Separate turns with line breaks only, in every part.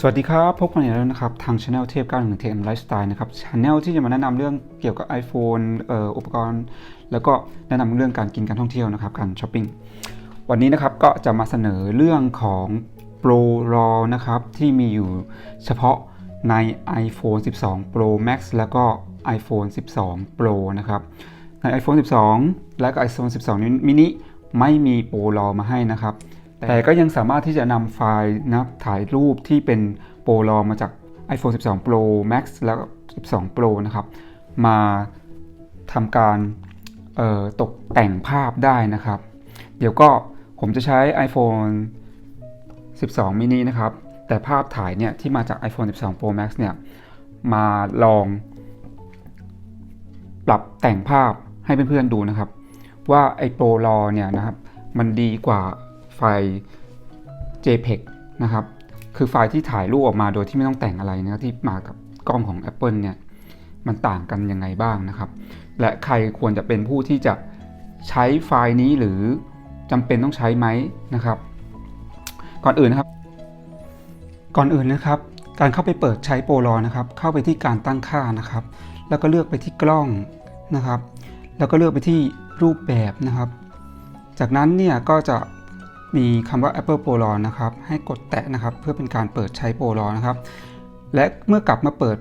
สวัสดีครับ พบกันอีกแล้วนะครับ ทางช anel เทพ91 TM Lifestyle นะครับช anel ที่จะมาแนะนำเรื่องเกี่ยวกับ iPhone เอ่ออุปกรณ์ แล้วก็แนะนำเรื่องการกินการท่องเที่ยวนะครับ การช้อปปิ้งวันนี้นะครับก็จะมาเสนอเรื่องของ Pro RAW นะครับ ที่มีอยู่เฉพาะใน iPhone 12 Pro Max แล้วก็ iPhone 12 Pro นะครับ ใน iPhone 12 และก็ iPhone 12 mini ไม่มีโปรรอมาให้นะครับ แต่ก็ยังสามารถที่จะนำไฟล์นะถ่ายรูปที่เป็นโปรรอมาจาก iPhone 12 Pro Max แล้วก็12 Pro นะครับ มาทำการตกแต่งภาพได้นะครับ เดี๋ยวก็ผมจะใช้ iPhone 12 mini นะครับ แต่ภาพถ่ายเนี่ยที่มาจาก iPhone 12 Pro Max เนี่ย มาลอง ปรับแต่งภาพให้เพื่อนๆดูนะครับ ว่าไอ้โปรรอเนี่ยนะครับ มันดีกว่า ไฟล์ JPEG นะครับ คือไฟล์ที่ถ่ายรูปออกมาโดยที่ไม่ต้องแต่งอะไรนะที่มากับกล้องของ Apple เนี่ย มันต่างกันยังไงบ้างนะครับ และใครควรจะเป็นผู้ที่จะใช้ไฟล์นี้หรือจำเป็นต้องใช้ไหมนะครับ ก่อนอื่นนะครับ ก่อนอื่นนะครับ การเข้าไปเปิดใช้โปรรอนะครับ เข้าไปที่การตั้งค่านะครับ แล้วก็เลือกไปที่กล้องนะครับ แล้วก็เลือกไปที่รูปแบบนะครับ จากนั้นเนี่ยก็จะ มีคำว่า Apple Pro RAW นะครับ ให้กดแตะนะครับ เพื่อเป็นการเปิดใช้ Pro RAW นะครับ และเมื่อกลับมาเปิด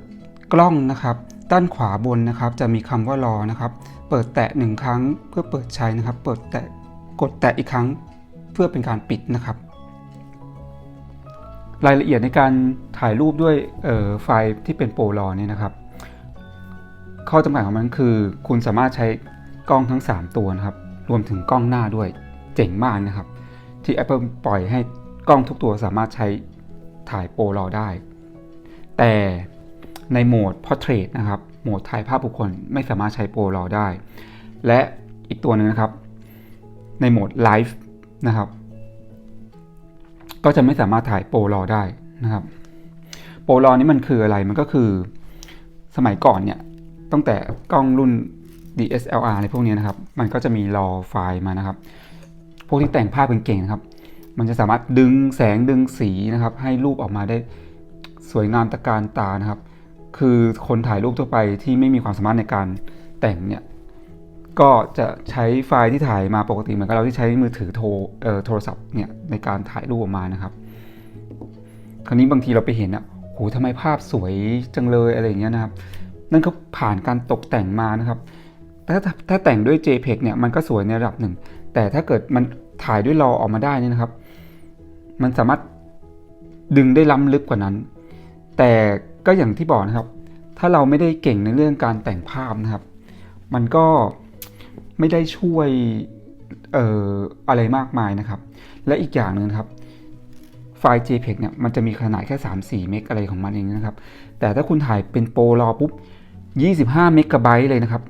กล้องนะครับ ด้านขวาบนนะครับ จะมีคำว่ารอนะครับ เปิดแตะหนึ่งครั้งเพื่อเปิดใช้นะครับ เปิดแตะกดแตะอีกครั้งเพื่อเป็นการปิดนะครับ รายละเอียดในการถ่ายรูปด้วยออไฟล์ที่เป็นโปรรอเนี่ยนะครับ ข้อจำกัดของมันคือ คุณสามารถใช้กล้องทั้ง 3 ตัวนะครับ รวมถึงกล้องหน้าด้วยเจ๋งมากนะครับ ที่ Apple ปล่อยให้กล้องทุกตัวสามารถใช้ถ่ายโปรรอได้ แต่ในโหมด Portrait นะครับ โหมดถ่ายภาพบุคคลไม่สามารถใช้โปรรอได้ และอีกตัวหนึงนะครับ ในโหมด Live นะครับ ก็จะไม่สามารถถ่ายโปรรอได้นะครับ โปรรอนี่มันคืออะไรมันก็คือสมัยก่อนเนี่ยตั้งแต่กล้องรุ่น DSLR อะไรพวกนี้นะครับ มันก็จะมีรอไฟล์มานะครับ พวกที่แต่งภาพเก่งๆนะครับ มันจะสามารถดึงแสงดึงสีนะครับ ให้รูปออกมาได้สวยงามตะการตานะครับ คือคนถ่ายรูปทั่วไปที่ไม่มีความสามารถในการแต่งเนี่ยก็จะใช้ไฟล์ที่ถ่ายมาปกติเหมือนกับเราที่ใช้มือถือโทรเอ่อโทรศัพท์เนี่ยในการถ่ายรูปออกมานะครับ คราวนี้บางทีเราไปเห็นอะโหทำไมภาพสวยจังเลยอะไรอย่างเงี้ยนะครับ นั่นก็ผ่านการตกแต่งมานะครับถ้าถ้าแต่งด้วย JPEG เนี่ยมันก็สวยในระดับหนึ่ง แต่ถ้าเกิดมันถ่ายด้วยรอออกมาได้นี่นะครับ มันสามารถดึงได้ล้ำลึกกว่านั้น แต่ก็อย่างที่บอกนะครับ ถ้าเราไม่ได้เก่งในเรื่องการแต่งภาพนะครับ มันก็ไม่ได้ช่วยเอ่ออะไรมากมายนะครับ และอีกอย่างหนึ่งครับ ไฟล์ JPEG เนี่ยมันจะมีขนาดแค่ 3-4 เมกอะไรของมันเองนะครับ แต่ถ้าคุณถ่ายเป็นโปรรอปุ๊บ 25 เมกะไบต์เลยนะครับ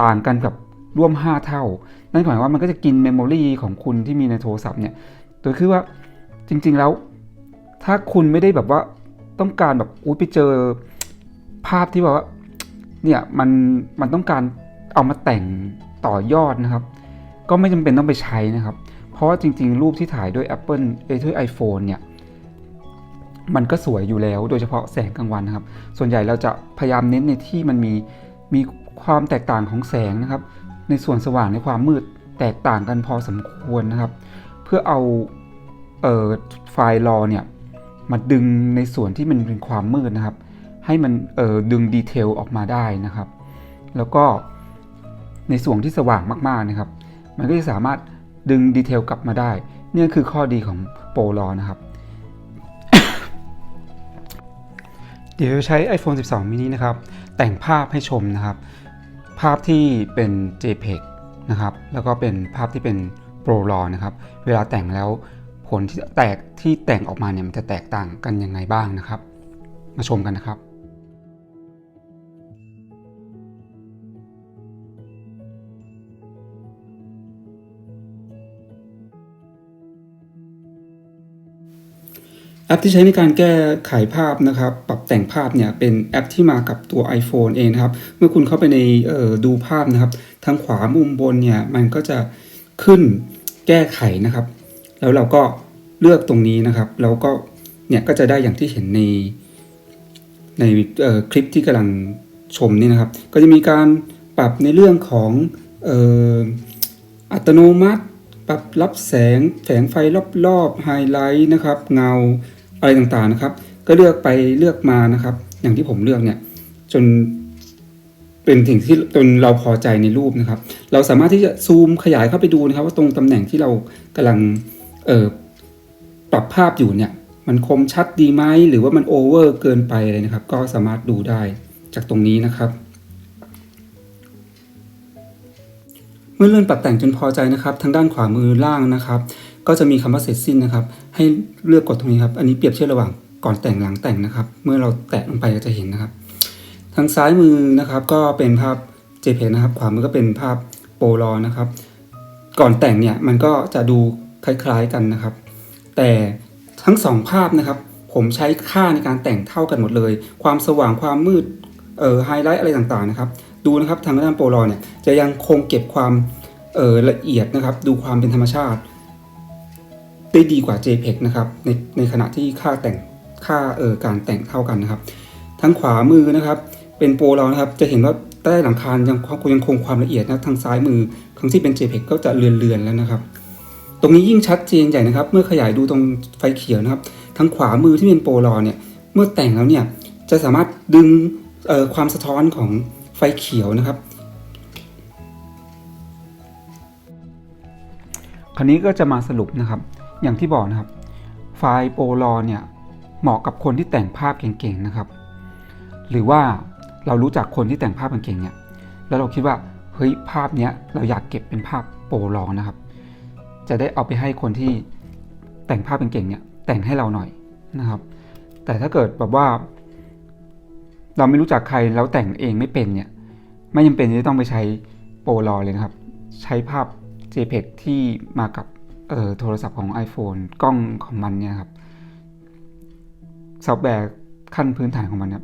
ต่างกันกับร่วม 5 เท่า นั่นหมายว่ามันก็จะกินเมมโมรีของคุณที่มีในโทรศัพท์เนี่ย โดยคือว่าจริง ๆแล้ว ถ้าคุณไม่ได้แบบว่าต้องการแบบอุ้ยไปเจอภาพที่แบบว่าเนี่ยมันมันต้องการเอามาแต่งต่อยอดนะครับ ก็ไม่จำเป็นต้องไปใช้นะครับ เพราะว่าจริง ๆ รูปที่ถ่ายด้วย Apple เอ้ด้วย iPhone เนี่ยมันก็สวยอยู่แล้ว โดยเฉพาะแสงกลางวันนะครับ ส่วนใหญ่เราจะพยายามเน้นในที่มันมีมีความแตกต่างของแสงนะครับ ในส่วนสว่างในความมืดแตกต่างกันพอสมควรนะครับ เพื่อเอาเอ่อไฟล์รอเนี่ยมาดึงในส่วนที่มันเป็นความมืดนะครับ ให้มันเอ่อดึงดีเทลออกมาได้นะครับ แล้วก็ในส่วนที่สว่างมากๆนะครับ มันก็จะสามารถดึงดีเทลกลับมาได้นี่คือข้อดีของโปรรอนะครับ เดี๋ยวใช้ iPhone 12 mini นะครับ แต่งภาพให้ชมนะครับ ภาพที่เป็น JPEG นะครับแล้วก็เป็นภาพที่เป็น Pro RAW นะครับเวลาแต่งแล้วผลที่แตกที่แต่งออกมาเนี่ยมันจะแตกต่างกันยังไงบ้างนะครับ มาชมกันนะครับ ปที่ใช้ในการแก้ไขภาพนะครับ ปรับแต่งภาพเนี่ยเป็นแอปที่มากับตัว iPhone เองนะครับ เมื่อคุณเข้าไปในออดูภาพนะครับ ทางขวามุมบนเนี่ยมันก็จะขึ้นแก้ไขนะครับ แล้วเราก็เลือกตรงนี้นะครับ แล้วก็เนี่ยก็จะได้อย่างที่เห็นในในออคลิปที่กำลังชมนี่นะครับ ก็จะมีการปรับในเรื่องของอออัตโนมัติปรับรับแสงแสงไฟรอบๆไฮไลท์นะครับ เงา อะไรต่างๆนะครับ ก็เลือกไปเลือกมานะครับ อย่างที่ผมเลือกเนี่ยจนเป็นสิ่งที่จนเราพอใจในรูปนะครับ เราสามารถที่จะซูมขยายเข้าไปดูนะครับ ว่าตรงตำแหน่งที่เรากำลังเออปรับภาพอยู่เนี่ย มันคมชัดดีไหมหรือว่ามันโอเวอร์เกินไปเลยนะครับ ก็สามารถดูได้จากตรงนี้นะครับ เมื่อเลื่อนปรับแต่งจนพอใจนะครับ ทางด้านขวามือล่างนะครับ ก็จะมีคำว่าเสร็จสิ้นนะครับ ให้เลือกกดตรงนี้ครับ อันนี้เปรียบเทียบระหว่างก่อนแต่งหลังแต่งนะครับ เมื่อเราแตะลงไปก็จะเห็นนะครับ ทางซ้ายมือนะครับก็เป็นภาพ JPEG นะครับ ขวามือก็เป็นภาพโปรนะครับ ก่อนแต่งเนี่ยมันก็จะดูคล้ายๆกันนะครับ แต่ทั้งสองภาพนะครับ ผมใช้ค่าในการแต่งเท่ากันหมดเลย ความสว่างความมืดเอ่อไฮไลท์อะไรต่างๆนะครับ ดูนะครับทางด้านโปรเนี่ยจะยังคงเก็บความเอ่อละเอียดนะครับ ดูความเป็นธรรมชาติ ได้ดีกว่า JPEG นะครับในในขณะที่ค่าแต่งค่าเออการแต่งเท่ากันนะครับ ทางขวามือนะครับ เป็นโปรเรานะครับ จะเห็นว่าใต้หลังคายังยังคงความละเอียดนะทางซ้ายมือทั้งที่เป็น JPEG ก็จะเลือนๆแล้วนะครับ ตรงนี้ยิ่งชัดเจนใหญ่นะครับ เมื่อขยายดูตรงไฟเขียวนะครับ ทางขวามือที่เป็นโปรลอเนี่ยเมื่อแต่งแล้วเนี่ยจะสามารถดึงความสะท้อนของไฟเขียวนะครับคราวนี้ก็จะมาสรุปนะครับ อย่างที่บอกนะครับ ไฟล์โปรลอเนี่ยเหมาะกับคนที่แต่งภาพเก่งๆนะครับ หรือว่าเรารู้จักคนที่แต่งภาพเก่งๆเนี่ยแล้วเราคิดว่าเฮ้ยภาพเนี้ยเราอยากเก็บเป็นภาพโปรลอนะครับ จะได้เอาไปให้คนที่แต่งภาพเก่งๆเนี่ยแต่งให้เราหน่อยนะครับ แต่ถ้าเกิดแบบว่า เราไม่รู้จักใครแล้วแต่งเองไม่เป็นเนี่ยไม่จำเป็นที่จะต้องไปใช้โปรลอเลยนะครับ ใช้ภาพ JPEG ที่มากับ เอ่อโทรศัพท์ของ iPhone กล้องของมันเนี่ยครับซอฟต์แวร์ขั้นพื้นฐานของมันเนี่ย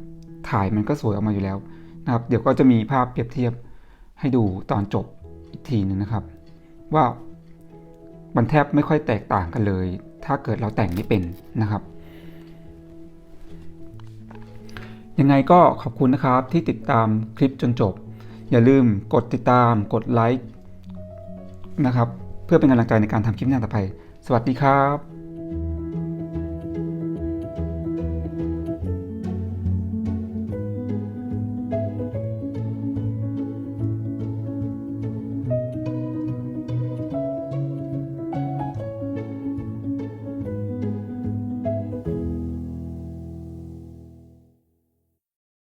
ถ่ายมันก็สวยออกมาอยู่แล้วนะครับ เดี๋ยวก็จะมีภาพเปรียบเทียบให้ดูตอนจบอีกทีหนึงนะครับ ว่ามันแทบไม่ค่อยแตกต่างกันเลย ถ้าเกิดเราแต่งไม่เป็นนะครับ ยังไงก็ขอบคุณนะครับที่ติดตามคลิปจนจบ อย่าลืมกดติดตามกดไลค์นะครับ เพื่อเป็นกำลังใจในการทำคลิปหน้าต่อไป สวัสดีครับ